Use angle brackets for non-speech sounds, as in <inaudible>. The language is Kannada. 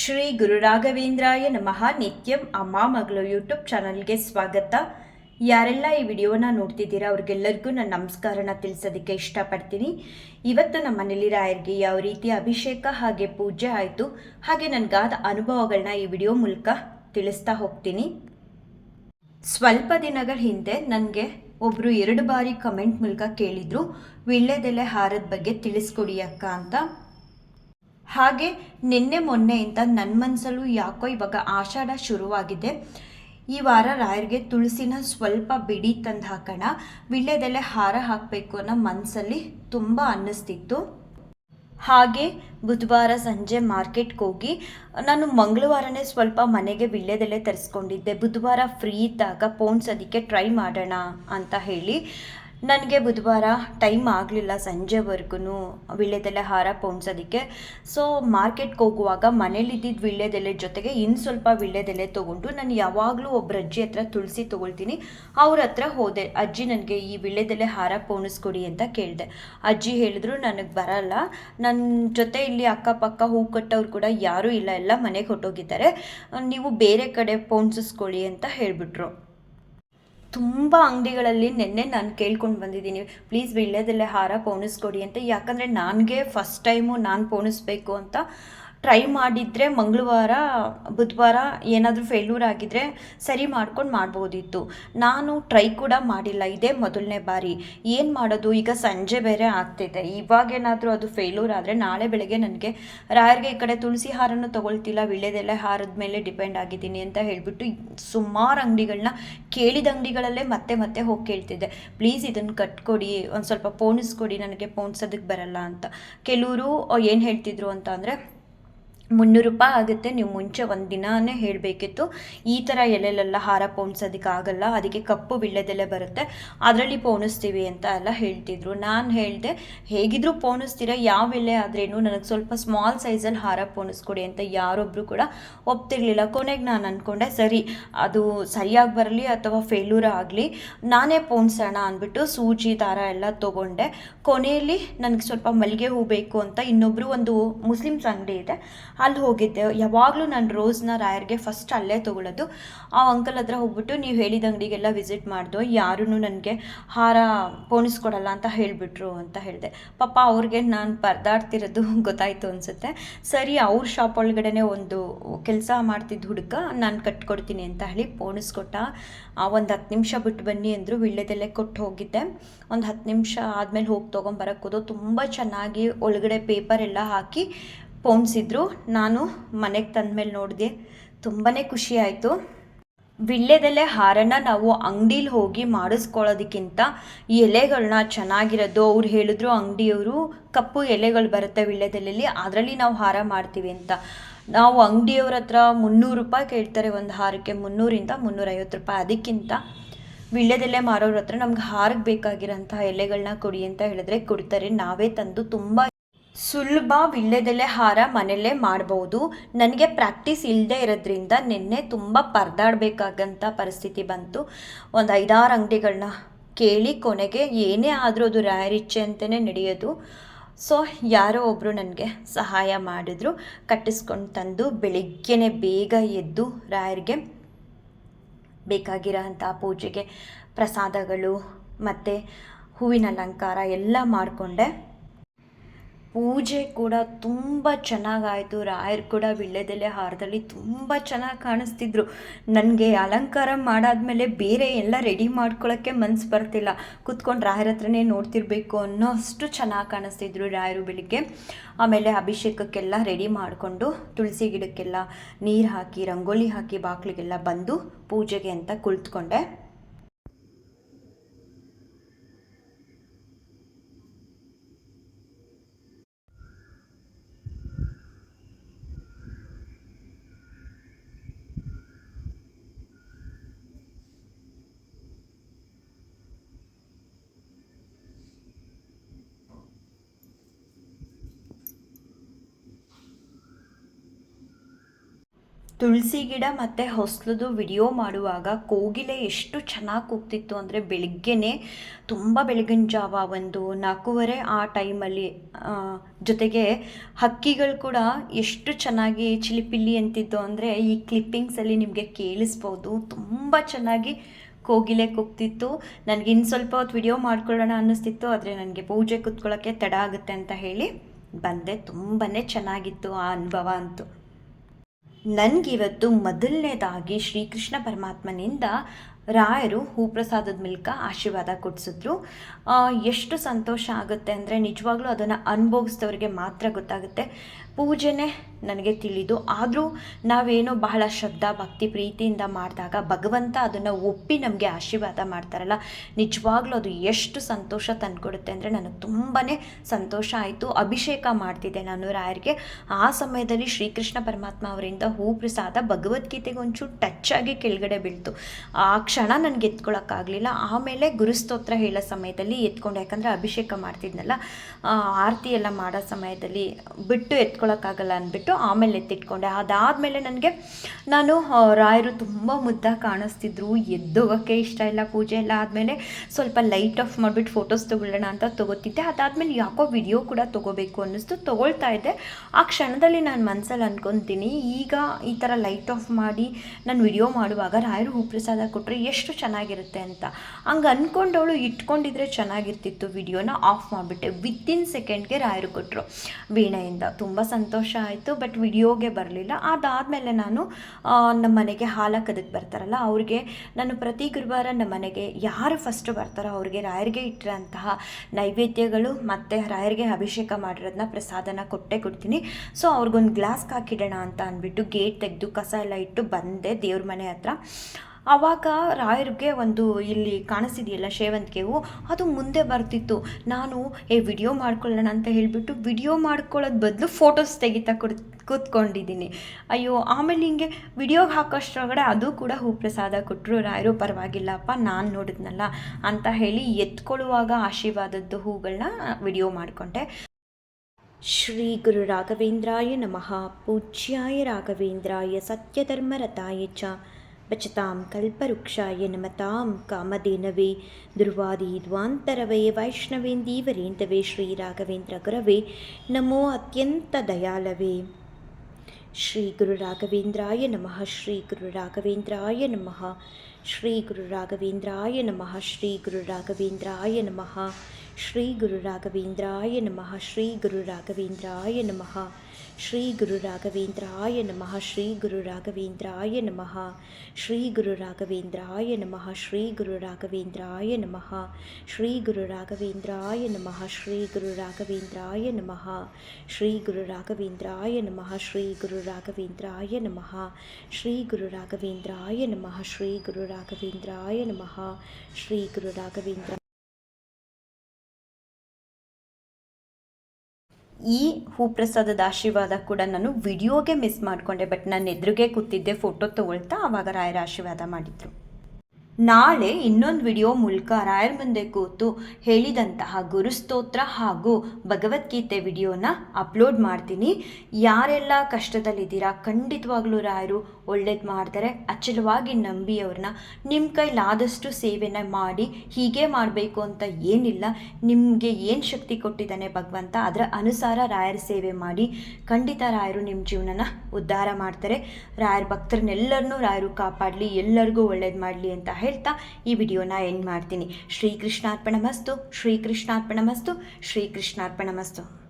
ಶ್ರೀ ಗುರು ರಾಘವೇಂದ್ರಾಯ ನಮಃ. ನಿತ್ಯಂ ಅಮ್ಮ ಮಗಳು ಯೂಟ್ಯೂಬ್ ಚಾನಲ್ಗೆ ಸ್ವಾಗತ. ಯಾರೆಲ್ಲ ಈ ವಿಡಿಯೋನ ನೋಡ್ತಿದ್ದೀರಾ ಅವ್ರಿಗೆಲ್ಲರಿಗೂ ನಾನು ನಮಸ್ಕಾರನ ತಿಳಿಸೋದಕ್ಕೆ ಇಷ್ಟಪಡ್ತೀನಿ. ಇವತ್ತು ನಮ್ಮ ಮನೇಲಿ ರಾಯರಿಗೆ ಯಾವ ರೀತಿ ಅಭಿಷೇಕ ಹಾಗೆ ಪೂಜೆ ಆಯಿತು, ಹಾಗೆ ನನಗಾದ ಅನುಭವಗಳನ್ನ ಈ ವಿಡಿಯೋ ಮೂಲಕ ತಿಳಿಸ್ತಾ ಹೋಗ್ತೀನಿ. ಸ್ವಲ್ಪ ದಿನಗಳ ಹಿಂದೆ ನನಗೆ ಒಬ್ಬರು ಎರಡು ಬಾರಿ ಕಮೆಂಟ್ ಮೂಲಕ ಕೇಳಿದರು ವೀಳ್ಯದೆಲೆ ಹಾರದ ಬಗ್ಗೆ ತಿಳಿಸ್ಕೊಡಿ ಅಕ್ಕ ಅಂತ. ಹಾಗೆ ನಿನ್ನೆ ಮೊನ್ನೆಯಿಂದ ನನ್ನ ಮನಸ್ಸಲ್ಲೂ ಯಾಕೋ ಇವಾಗ ಆಷಾಢ ಶುರುವಾಗಿದೆ. ಈ ವಾರ ರಾಯರಿಗೆ ತುಳಸಿನ ಸ್ವಲ್ಪ ಬಿಡಿ ತಂದು ಹಾಕೋಣ. ವಿಳ್ಯದೆಲೆ ಹಾರ ಹಾಕಬೇಕು ಅನ್ನೋ ಮನಸ್ಸಲ್ಲಿ ತುಂಬ ಅನ್ನಿಸ್ತಿತ್ತು. ಹಾಗೆ ಬುಧವಾರ ಸಂಜೆ ಮಾರ್ಕೆಟ್ಗೆ ಹೋಗಿ, ನಾನು ಮಂಗಳವಾರನೇ ಸ್ವಲ್ಪ ಮನೆಗೆ ವಿಳ್ಯದೆಲೆ ತರಿಸ್ಕೊಂಡಿದ್ದೆ. ಬುಧವಾರ ಫ್ರೀ ಇದ್ದಾಗ ಪೋಣಿಸೋದಕ್ಕೆ ಟ್ರೈ ಮಾಡೋಣ ಅಂತ ಹೇಳಿ ನನಗೆ ಬುಧವಾರ ಟೈಮ್ ಆಗಲಿಲ್ಲ ಸಂಜೆವರೆಗೂ ವಿಳ್ಯದೆಲೆ ಹಾರ ಪೋಣಿಸೋದಕ್ಕೆ. ಸೊ ಮಾರ್ಕೆಟ್ಗೆ ಹೋಗುವಾಗ ಮನೇಲಿದ್ದಿದ್ದು ವಿಳ್ಯದೆಲೆ ಜೊತೆಗೆ ಇನ್ನು ಸ್ವಲ್ಪ ವಿಳ್ಯದೆಲೆ ತೊಗೊಂಡು ನಾನು ಯಾವಾಗಲೂ ಒಬ್ಬರ ಅಜ್ಜಿ ಹತ್ರ ತುಳಸಿ ತೊಗೊಳ್ತೀನಿ. ಅವ್ರ ಹತ್ರ ಹೋದೆ, ಅಜ್ಜಿ ನನಗೆ ಈ ವಿಳ್ಯದೆಲೆ ಹಾರ ಪೋಣಿಸ್ಕೊಡಿ ಅಂತ ಕೇಳಿದೆ. ಅಜ್ಜಿ ಹೇಳಿದ್ರು, ನನಗೆ ಬರಲ್ಲ. ನನ್ನ ಜೊತೆ ಇಲ್ಲಿ ಅಕ್ಕಪಕ್ಕ ಹೂ ಕಟ್ಟೋರು ಕೂಡ ಯಾರೂ ಇಲ್ಲ, ಎಲ್ಲ ಮನೆಗೆ ಹೊಟ್ಟೋಗಿದ್ದಾರೆ ನೀವು ಬೇರೆ ಕಡೆ ಪೋಣಿಸ್ಕೊಳ್ಳಿ ಅಂತ ಹೇಳಿಬಿಟ್ರು. ತುಂಬ ಅಂಗಡಿಗಳಲ್ಲಿ ನಿನ್ನೆ ನಾನು ಕೇಳ್ಕೊಂಡು ಬಂದಿದ್ದೀನಿ. ಪ್ಲೀಸ್ ವೀಳ್ಯದೆಲೆ ಹಾರ ಪೋಣಿಸ್ಕೊಡಿ ಅಂತ. ಯಾಕಂದರೆ ನನಗೆ ಫಸ್ಟ್ ಟೈಮು ನಾನು ಪೋಣಿಸ್ಬೇಕು ಅಂತ ಟ್ರೈ ಮಾಡಿದರೆ ಮಂಗಳವಾರ, ಬುಧವಾರ ಏನಾದರೂ ಫೇಲ್ಯೂರ್ ಆಗಿದ್ದರೆ ಸರಿ ಮಾಡ್ಕೊಂಡು ಮಾಡ್ಬೋದಿತ್ತು. ನಾನು ಟ್ರೈ ಕೂಡ ಮಾಡಿಲ್ಲ ಇದೇ ಮೊದಲನೇ ಬಾರಿ. ಏನು ಮಾಡೋದು? ಈಗ ಸಂಜೆ ಬೇರೆ ಆಗ್ತಿದೆ ಇವಾಗೇನಾದರೂ ಅದು ಫೇಲ್ಯೂರ್ ಆದರೆ ನಾಳೆ ಬೆಳಗ್ಗೆ ನನಗೆ, ರಾಯರ್ಗೆ ಈ ಕಡೆ ತುಳಸಿ ಹಾರನ್ನು ತೊಗೊಳ್ತಿಲ್ಲ, ವಿಳ್ಯದೆಲೆ ಹಾರದ ಮೇಲೆ ಡಿಪೆಂಡ್ ಆಗಿದ್ದೀನಿ ಅಂತ ಹೇಳಿಬಿಟ್ಟು ಸುಮಾರು ಅಂಗಡಿಗಳನ್ನ ಕೇಳಿದ ಅಂಗಡಿಗಳಲ್ಲೇ ಮತ್ತೆ ಮತ್ತೆ ಹೋಗಿ ಕೇಳ್ತಿದ್ದೆ. ಪ್ಲೀಸ್ ಇದನ್ನು ಕಟ್ಕೊಡಿ ಒಂದು ಸ್ವಲ್ಪ ಪೋಣಿಸ್ಕೊಡಿ ನನಗೆ ಪೋಣಿಸೋದಕ್ಕೆ ಬರಲ್ಲ ಅಂತ. ಕೆಲವರು ಏನು ಹೇಳ್ತಿದ್ರು? ಅಂತ ಅಂದರೆ ಮುನ್ನೂರು ರೂಪಾಯಿ ಆಗುತ್ತೆ, ನೀವು ಮುಂಚೆ ಒಂದು ದಿನಾನೇ ಹೇಳಬೇಕಿತ್ತು. ಈ ಥರ ಎಲೆಲೆಲ್ಲ ಹಾರ ಆಗಲ್ಲ, ಅದಕ್ಕೆ ಕಪ್ಪು ವಿಳ್ಯದೆಲೆ ಬರುತ್ತೆ. ಅದರಲ್ಲಿ ಪೋಣಿಸ್ತೀವಿ ಅಂತ ಎಲ್ಲ ಹೇಳ್ತಿದ್ರು. ನಾನು ಹೇಳಿದೆ, ಹೇಗಿದ್ರು ಪೋಣಿಸ್ತೀರ, ಯಾವ ಎಲೆ ಆದ್ರೇನು ನನಗೆ ಸ್ವಲ್ಪ ಸ್ಮಾಲ್ ಸೈಜಲ್ಲಿ ಹಾರ ಪೋಣಿಸ್ಕೊಡಿ ಅಂತ ಯಾರೊಬ್ಬರು ಕೂಡ ಒಪ್ತಿರ್ಲಿಲ್ಲ. ಕೊನೆಗೆ ನಾನು ಅಂದ್ಕೊಂಡೆ ಸರಿ, ಅದು ಸರಿಯಾಗಿ ಬರಲಿ ಅಥವಾ ಫೇಲ್ಯೂರ್ ಆಗಲಿ, ನಾನೇ ಪೋಣಿಸೋಣ ಅಂದ್ಬಿಟ್ಟು ಸೂಜಿ, ದಾರ ಎಲ್ಲ ತೊಗೊಂಡೆ. ಕೊನೆಯಲ್ಲಿ ನನಗೆ ಸ್ವಲ್ಪ ಮಲ್ಲಿಗೆ ಹೂ ಬೇಕು ಅಂತ ಇನ್ನೊಬ್ಬರು ಒಂದು ಮುಸ್ಲಿಮ್ಸ್ ಅಂಗಡಿ ಇದೆ ಅಲ್ಲಿ ಹೋಗಿದ್ದೆ. ಯಾವಾಗಲೂ ನಾನು ರೋಸ್ನ ರಾಯರ್ಗೆ ಫಸ್ಟ್ ಅಲ್ಲೇ ತೊಗೊಳ್ಳೋದು ಆ ಅಂಕಲ್ ಹತ್ರ ಹೋಗ್ಬಿಟ್ಟು ನೀವು ಹೇಳಿದ ಅಂಗಡಿಗೆಲ್ಲ ವಿಸಿಟ್ ಮಾಡ್ದು ಯಾರೂ ನನಗೆ ಹಾರ ಪೋಣಿಸ್ಕೊಡಲ್ಲ ಅಂತ ಹೇಳಿಬಿಟ್ರು ಅಂತ ಹೇಳಿದೆ. ಪಾಪ ಅವ್ರಿಗೆ ನಾನು ಪರದಾಡ್ತಿರೋದು <laughs> ಗೊತ್ತಾಯಿತು ಅನಿಸುತ್ತೆ. ಸರಿ, ಅವ್ರ ಶಾಪ್ ಒಳಗಡೆ ಒಂದು ಕೆಲಸ ಮಾಡ್ತಿದ್ದ ಹುಡುಗ, ನಾನು ಕಟ್ಕೊಡ್ತೀನಿ ಅಂತ ಹೇಳಿ ಪೋಣಿಸ್ಕೊಟ್ಟ. ಒಂದು ಹತ್ತು ನಿಮಿಷ ಬಿಟ್ಟು ಬನ್ನಿ ಅಂದರು ವಿಳ್ಳೆದೆಲೆ ಕೊಟ್ಟು ಹೋಗಿದ್ದೆ. ಒಂದು ಹತ್ತು ನಿಮಿಷ ಆದಮೇಲೆ ಹೋಗಿ ತೊಗೊಂಬರಕ್ಕೆ ತುಂಬ ಚೆನ್ನಾಗಿ ಒಳಗಡೆ ಪೇಪರ್ ಎಲ್ಲ ಹಾಕಿ ಪೋಣಿಸಿದ್ರು. ನಾನು ಮನೆಗೆ ತಂದಮೇಲೆ ನೋಡಿದೆ ತುಂಬಾ ಖುಷಿ ಆಯಿತು ವಿಳ್ಳೆದೆಲೆ ಹಾರನ ನಾವು ಅಂಗಡೀಲಿ ಹೋಗಿ ಮಾಡಿಸ್ಕೊಳ್ಳೋದಕ್ಕಿಂತ ಎಲೆಗಳನ್ನ ಚೆನ್ನಾಗಿರೋದು, ಅವ್ರು ಹೇಳಿದ್ರು ಅಂಗಡಿಯವರು ಕಪ್ಪು ಎಲೆಗಳು ಬರುತ್ತೆ ವಿಳ್ಳೆದೆಲೆಯಲ್ಲಿ ಅದರಲ್ಲಿ ನಾವು ಹಾರ ಮಾಡ್ತೀವಿ ಅಂತ. ನಾವು ಅಂಗಡಿಯವ್ರ ಹತ್ರ ಮುನ್ನೂರು ರೂಪಾಯಿ ಕೇಳ್ತಾರೆ ಒಂದು ಹಾರಕ್ಕೆ, ಮುನ್ನೂರಿಂದ ಮುನ್ನೂರೈವತ್ತು ರೂಪಾಯಿ ಅದಕ್ಕಿಂತ. ವಿಳ್ಳೆದೆಲೆ ಮಾರೋರ ಹತ್ರ ನಮ್ಗೆ ಹಾರಕ್ಕೆ ಬೇಕಾಗಿರೋಂಥ ಎಲೆಗಳನ್ನ ಕೊಡಿ ಅಂತ ಹೇಳಿದ್ರೆ ಕೊಡ್ತಾರೆ, ನಾವೇ ತಂದು ತುಂಬ ಸುಲಭ ವಿಳ್ಯದೆಲೆ ಹಾರ ಮನೆಯಲ್ಲೇ ಮಾಡ್ಬೋದು. ನನಗೆ ಪ್ರಾಕ್ಟೀಸ್ ಇಲ್ಲದೆ ಇರೋದ್ರಿಂದ ನಿನ್ನೆ ತುಂಬ ಪರದಾಡಬೇಕಾಗಂಥ ಪರಿಸ್ಥಿತಿ ಬಂತು. ಒಂದು ಐದಾರು ಅಂಗಡಿಗಳನ್ನ ಕೇಳಿ ಕೊನೆಗೆ ಏನೇ ಆದರೂ ಅದು ರಾಯರಿಚ್ಛೆ ಅಂತಲೇ ನಡೆಯೋದು. ಸೊ ಯಾರೋ ಒಬ್ಬರು ನನಗೆ ಸಹಾಯ ಮಾಡಿದ್ರು. ಕಟ್ಟಿಸ್ಕೊಂಡು ತಂದು ಬೆಳಿಗ್ಗೆನೆ ಬೇಗ ಎದ್ದು ರಾಯರಿಗೆ ಬೇಕಾಗಿರೋ ಅಂಥ ಪೂಜೆಗೆ ಪ್ರಸಾದಗಳು ಮತ್ತು ಹೂವಿನ ಅಲಂಕಾರ ಎಲ್ಲ ಮಾಡಿಕೊಂಡೆ. ಪೂಜೆ ಕೂಡ ತುಂಬ ಚೆನ್ನಾಗಾಯಿತು. ರಾಯರು ಕೂಡ ವಿಳ್ಯದೆಲೆ ಹಾರದಲ್ಲಿ ತುಂಬ ಚೆನ್ನಾಗಿ ಕಾಣಿಸ್ತಿದ್ರು. ನನಗೆ ಅಲಂಕಾರ ಮಾಡಾದಮೇಲೆ ಬೇರೆ ಎಲ್ಲ ರೆಡಿ ಮಾಡ್ಕೊಳ್ಳೋಕ್ಕೆ ಮನಸ್ಸು ಬರ್ತಿಲ್ಲ. ಕೂತ್ಕೊಂಡು ರಾಯರ ಹತ್ರನೇ ನೋಡ್ತಿರ್ಬೇಕು ಅನ್ನೋ ಅಷ್ಟು ಚೆನ್ನಾಗಿ ಕಾಣಿಸ್ತಿದ್ರು ರಾಯರು ಬೆಳಿಗ್ಗೆ. ಆಮೇಲೆ ಅಭಿಷೇಕಕ್ಕೆಲ್ಲ ರೆಡಿ ಮಾಡಿಕೊಂಡು ತುಳಸಿ ಗಿಡಕ್ಕೆಲ್ಲ ನೀರು ಹಾಕಿ, ರಂಗೋಲಿ ಹಾಕಿ ಬಾಗಿಲಿಗೆಲ್ಲ ಬಂದು ಪೂಜೆಗೆ ಅಂತ ಕುಳಿತುಕೊಂಡೆ. ತುಳಸಿ ಗಿಡ ಮತ್ತು ಹೊಸ್ಲದು ವಿಡಿಯೋ ಮಾಡುವಾಗ ಕೋಗಿಲೆ ಎಷ್ಟು ಚೆನ್ನಾಗಿ ಕೂಗ್ತಿತ್ತು ಅಂದರೆ ಬೆಳಗ್ಗೆನೇ ತುಂಬ ಬೆಳಗಿನ ಜಾವ ಒಂದು ನಾಲ್ಕೂವರೆ ಆ ಟೈಮಲ್ಲಿ ಜೊತೆಗೆ ಹಕ್ಕಿಗಳು ಕೂಡ ಎಷ್ಟು ಚೆನ್ನಾಗಿ ಚಿಲಿಪಿಲಿ ಅಂತಿದ್ದು ಅಂದರೆ ಈ ಕ್ಲಿಪ್ಪಿಂಗ್ಸಲ್ಲಿ ನಿಮಗೆ ಕೇಳಿಸ್ಬೋದು. ತುಂಬ ಚೆನ್ನಾಗಿ ಕೋಗಿಲೆ ಕೂಗ್ತಿತ್ತು. ನನಗೆ ಇನ್ನು ಸ್ವಲ್ಪ ಹೊತ್ತು ವಿಡಿಯೋ ಮಾಡ್ಕೊಳ್ಳೋಣ ಅನ್ನಿಸ್ತಿತ್ತು, ಆದರೆ ನನಗೆ ಪೂಜೆ ಕೂತ್ಕೊಳ್ಳೋಕ್ಕೆ ತಡ ಆಗುತ್ತೆ ಅಂತ ಹೇಳಿ ಬಂದೆ. ತುಂಬಾ ಚೆನ್ನಾಗಿತ್ತು ಆ ಅನುಭವ ಅಂತೂ. ನನಗಿವತ್ತು ಮೊದಲನೇದಾಗಿ ಶ್ರೀಕೃಷ್ಣ ಪರಮಾತ್ಮನಿಂದ ರಾಯರು ಹೂಪ್ರಸಾದದ ಮೂಲಕ ಆಶೀರ್ವಾದ ಕೊಡಿಸಿದ್ರು. ಎಷ್ಟು ಸಂತೋಷ ಆಗುತ್ತೆ ಅಂದರೆ ನಿಜವಾಗ್ಲೂ ಅದನ್ನು ಅನುಭವಿಸಿದವ್ರಿಗೆ ಮಾತ್ರ ಗೊತ್ತಾಗುತ್ತೆ. ಪೂಜೆನೇ ನನಗೆ ತಿಳಿದು. ಆದರೂ ನಾವೇನೋ ಬಹಳ ಶ್ರದ್ಧಾ, ಭಕ್ತಿ, ಪ್ರೀತಿಯಿಂದ ಮಾಡಿದಾಗ ಭಗವಂತ ಅದನ್ನು ಒಪ್ಪಿ ನಮಗೆ ಆಶೀರ್ವಾದ ಮಾಡ್ತಾರಲ್ಲ, ನಿಜವಾಗ್ಲೂ ಅದು ಎಷ್ಟು ಸಂತೋಷ ತಂದುಕೊಡುತ್ತೆ ಅಂದರೆ ನನಗೆ ತುಂಬಾ ಸಂತೋಷ ಆಯಿತು. ಅಭಿಷೇಕ ಮಾಡ್ತಿದ್ದೆ ನಾನು ರಾಯರಿಗೆ. ಆ ಸಮಯದಲ್ಲಿ ಶ್ರೀಕೃಷ್ಣ ಪರಮಾತ್ಮ ಅವರಿಂದ ಹೂ ಪ್ರಸಾದ ಭಗವದ್ಗೀತೆಗೆ ಒಂಚೂರು ಟಚ್ ಆಗಿ ಕೆಳಗಡೆ ಬೀಳ್ತು. ಆ ಕ್ಷಣ ನನಗೆ ಎತ್ಕೊಳ್ಳೋಕ್ಕಾಗಲಿಲ್ಲ ಆಮೇಲೆ ಗುರುಸ್ತೋತ್ರ ಹೇಳೋ ಸಮಯದಲ್ಲಿ ಎತ್ಕೊಂಡು. ಯಾಕಂದರೆ ಅಭಿಷೇಕ ಮಾಡ್ತಿದ್ನಲ್ಲ ಆರತಿ ಎಲ್ಲ ಮಾಡೋ ಸಮಯದಲ್ಲಿ ಬಿಟ್ಟು ಎತ್ಕೊಳ್ಳೋಕ್ಕಾಗಲ್ಲ ಅಂದ್ಬಿಟ್ಟು ಆಮೇಲೆ ಎತ್ತಿಟ್ಕೊಂಡೆ. ಅದಾದಮೇಲೆ ನನಗೆ ನಾನು ರಾಯರು ತುಂಬ ಮುದ್ದಾಗಿ ಕಾಣಿಸ್ತಿದ್ರು. ಎದ್ದೋಗೋಕ್ಕೆ ಇಷ್ಟ ಇಲ್ಲ, ಪೂಜೆ ಎಲ್ಲ ಆದಮೇಲೆ ಸ್ವಲ್ಪ ಲೈಟ್ ಆಫ್ ಮಾಡಿಬಿಟ್ಟು ಫೋಟೋಸ್ ತೊಗೊಳ್ಳೋಣ ಅಂತ ತೊಗೋತಿದ್ದೆ. ಅದಾದಮೇಲೆ ಯಾಕೋ ವಿಡಿಯೋ ಕೂಡ ತೊಗೋಬೇಕು ಅನ್ನಿಸ್ತು. ತೊಗೊಳ್ತಾ ಇದ್ದೆ. ಆ ಕ್ಷಣದಲ್ಲಿ ನಾನು ಮನಸ್ಸಲ್ಲಿ ಅನ್ಕೊತೀನಿ, ಈಗ ಈ ಥರ ಲೈಟ್ ಆಫ್ ಮಾಡಿ ನಾನು ವಿಡಿಯೋ ಮಾಡುವಾಗ ರಾಯರು ಹೂಪ್ರಸಾದ ಕೊಟ್ಟರೆ ಎಷ್ಟು ಚೆನ್ನಾಗಿರುತ್ತೆ ಅಂತ. ಹಂಗೆ ಅಂದ್ಕೊಂಡವಳು ಇಟ್ಕೊಂಡಿದ್ರೆ ಚೆನ್ನಾಗಿರ್ತಿತ್ತು ವಿಡಿಯೋನ ಆಫ್ ಮಾಡಿಬಿಟ್ಟೆ. ವಿತಿನ್ ಸೆಕೆಂಡ್ಗೆ ರಾಯರು ಕೊಟ್ಟರು ವೀಣೆಯಿಂದ. ತುಂಬ ಸಂತೋಷ ಆಯಿತು. ಬಟ್ ವಿಡಿಯೋಗೆ ಬರಲಿಲ್ಲ. ಅದಾದಮೇಲೆ ನಾನು ನಮ್ಮ ಮನೆಗೆ ಹಾಲಕ್ಕದಕ್ಕೆ ಬರ್ತಾರಲ್ಲ, ಅವ್ರಿಗೆ ನಾನು ಪ್ರತಿ ಗುರುವಾರ ನಮ್ಮ ಮನೆಗೆ ಯಾರು ಫಸ್ಟ್ ಬರ್ತಾರೋ ಅವ್ರಿಗೆ ರಾಯರಿಗೆ ಇಟ್ಟಿರೋಂತಹ ನೈವೇದ್ಯಗಳು ಮತ್ತು ರಾಯರಿಗೆ ಅಭಿಷೇಕ ಮಾಡಿರೋದನ್ನ ಪ್ರಸಾದನ ಕೊಟ್ಟೆ ಕೊಡ್ತೀನಿ. ಸೊ ಅವ್ರಿಗೊಂದು ಗ್ಲಾಸ್ ಹಾಕಿಡೋಣ ಅಂತ ಅಂದ್ಬಿಟ್ಟು ಗೇಟ್ ತೆಗೆದು ಕಸ ಎಲ್ಲ ಇಟ್ಟು ಬಂದೆ ದೇವ್ರ ಮನೆ ಹತ್ರ. ಆವಾಗ ರಾಯರಿಗೆ ಒಂದು ಇಲ್ಲಿ ಕಾಣಿಸಿದೆಯಲ್ಲ ಸೇವಂತಿಗೆ ಹೂವು ಅದು ಮುಂದೆ ಬರ್ತಿತ್ತು. ನಾನು, ಏ, ವಿಡಿಯೋ ಮಾಡ್ಕೊಳ್ಳೋಣ ಅಂತ ಹೇಳಿಬಿಟ್ಟು ವಿಡಿಯೋ ಮಾಡ್ಕೊಳ್ಳೋದು ಬದಲು ಫೋಟೋಸ್ ತೆಗಿತಾ ಕೊಡ್ ಕೂತ್ಕೊಂಡಿದ್ದೀನಿ. ಅಯ್ಯೋ, ಆಮೇಲೆ ಹಿಂಗೆ ವಿಡಿಯೋಗೆ ಹಾಕೋಷ್ಟ್ರೊಳಗಡೆ ಅದು ಕೂಡ ಹೂ ಪ್ರಸಾದ ಕೊಟ್ಟರು ರಾಯರು ಪರವಾಗಿಲ್ಲಪ್ಪ, ನಾನು ನೋಡಿದ್ನಲ್ಲ ಅಂತ ಹೇಳಿ ಎತ್ಕೊಳ್ಳುವಾಗ ಆಶೀರ್ವಾದದ್ದು ಹೂಗಳನ್ನ ವಿಡಿಯೋ ಮಾಡಿಕೊಂಡೆ. ಶ್ರೀ ಗುರು ರಾಘವೇಂದ್ರಾಯ ನಮಃ. ಪೂಜ್ಯಾಯ ರಾಘವೇಂದ್ರಾಯ ಸತ್ಯಧರ್ಮರತಾಯ ಚ. ಪಚತಾಂ ಕಲ್ಪವೃಕ್ಷಾಯ ನಮತಾಂ ಕಾಮಧೇನವೇ. ಧ್ರುವಾದೀದ್ವಾಂತರವೇ ವೈಷ್ಣವೇಂದೀವರೇಂದವೇ ಶ್ರೀರಾಘವೇಂದ್ರ ಗುರವೇ. ನಮೋ ಅತ್ಯಂತ ದಯಾಲವೇ ஸ்ரீ குரு ராகவேந்திராய நமஹ ஸ்ரீ குரு ராகவேந்திராய நமஹ ஸ்ரீ குரு ராகவேந்திராய நமஹ ஸ்ரீ குரு ராகவேந்திராய நமஹ ஸ்ரீ குரு ராகவேந்திராய நமஹ ஸ்ரீ குரு ராகவேந்திராய நமஹா. ಶ್ರೀ ಗುರು ರಾಘವೇಂದ್ರಾಯ ನಮಃ ಶ್ರೀ ಗುರು ರಾಘವೇಂದ್ರಾಯ ನಮಃ ಶ್ರೀ ಗುರು ರಾಘವೇಂದ್ರಾಯ ನಮಃ ಶ್ರೀ ಗುರು ರಾಘವೇಂದ್ರಾಯ ನಮಃ ಶ್ರೀ ಗುರು ರಾಘವೇಂದ್ರಾಯ ನಮಃ ಶ್ರೀ ಗುರು ರಾಘವೇಂದ್ರಾಯ ನಮಃ ಶ್ರೀ ಗುರು ರಾಘವೇಂದ್ರಾಯ ನಮಃ ಶ್ರೀ ಗುರು ರಾಘವೇಂದ್ರಾಯ ನಮಃ ಶ್ರೀ ಗುರು ರಾಘವೇಂದ್ರಾಯ ನಮಃ ಶ್ರೀ ಗುರು ರಾಘವೇಂದ್ರಾಯ ನಮಃ ಶ್ರೀ ಗುರು ರಾಘವೇಂದ್ರ ಈ ಹೂಪ್ರಸಾದದ ಆಶೀರ್ವಾದ ಕೂಡ ನಾನು ವಿಡಿಯೋಗೆ ಮಿಸ್ ಮಾಡಿಕೊಂಡೆ ಬಟ್ ನಾನು ಎದುರಿಗೆ ಕೂತಿದ್ದೆ ಫೋಟೋ ತೊಗೊಳ್ತಾ ಆವಾಗ ರಾಯರ ಆಶೀರ್ವಾದ ಮಾಡಿದರು. ನಾಳೆ ಇನ್ನೊಂದು ವಿಡಿಯೋ ಮೂಲಕ ರಾಯರ ಮುಂದೆ ಕೂತು ಹೇಳಿದಂತಹ ಗುರುಸ್ತೋತ್ರ ಹಾಗೂ ಭಗವದ್ಗೀತೆ ವಿಡಿಯೋನ ಅಪ್ಲೋಡ್ ಮಾಡ್ತೀನಿ. ಯಾರೆಲ್ಲ ಕಷ್ಟದಲ್ಲಿದ್ದೀರಾ, ಖಂಡಿತವಾಗ್ಲೂ ರಾಯರು ಒಳ್ಳೇದು ಮಾಡ್ತಾರೆ. ಅಚಲವಾಗಿ ನಂಬಿ ಅವ್ರನ್ನ ನಿಮ್ಮ ಕೈಲಾದಷ್ಟು ಸೇವೆನ ಮಾಡಿ ಹೀಗೆ ಮಾಡಬೇಕು ಅಂತ ಏನಿಲ್ಲ. ನಿಮಗೆ ಏನು ಶಕ್ತಿ ಕೊಟ್ಟಿದ್ದಾನೆ ಭಗವಂತ, ಅದರ ಅನುಸಾರ ರಾಯರ ಸೇವೆ ಮಾಡಿ ಖಂಡಿತ ರಾಯರು ನಿಮ್ಮ ಜೀವನನ ಉದ್ಧಾರ ಮಾಡ್ತಾರೆ. ರಾಯರ ಭಕ್ತರನ್ನೆಲ್ಲರನ್ನೂ ರಾಯರು ಕಾಪಾಡಲಿ, ಎಲ್ಲರಿಗೂ ಒಳ್ಳೇದು ಮಾಡಲಿ ಅಂತ ಹೇಳ್ತಾ ಈ ವಿಡಿಯೋನ ಎಂಡ್ ಮಾಡ್ತೀನಿ. ಶ್ರೀಕೃಷ್ಣಾರ್ಪಣ ಮಸ್ತು ಶ್ರೀಕೃಷ್ಣಾರ್ಪಣ ಮಸ್ತು ಶ್ರೀಕೃಷ್ಣಾರ್ಪಣ ಮಸ್ತು.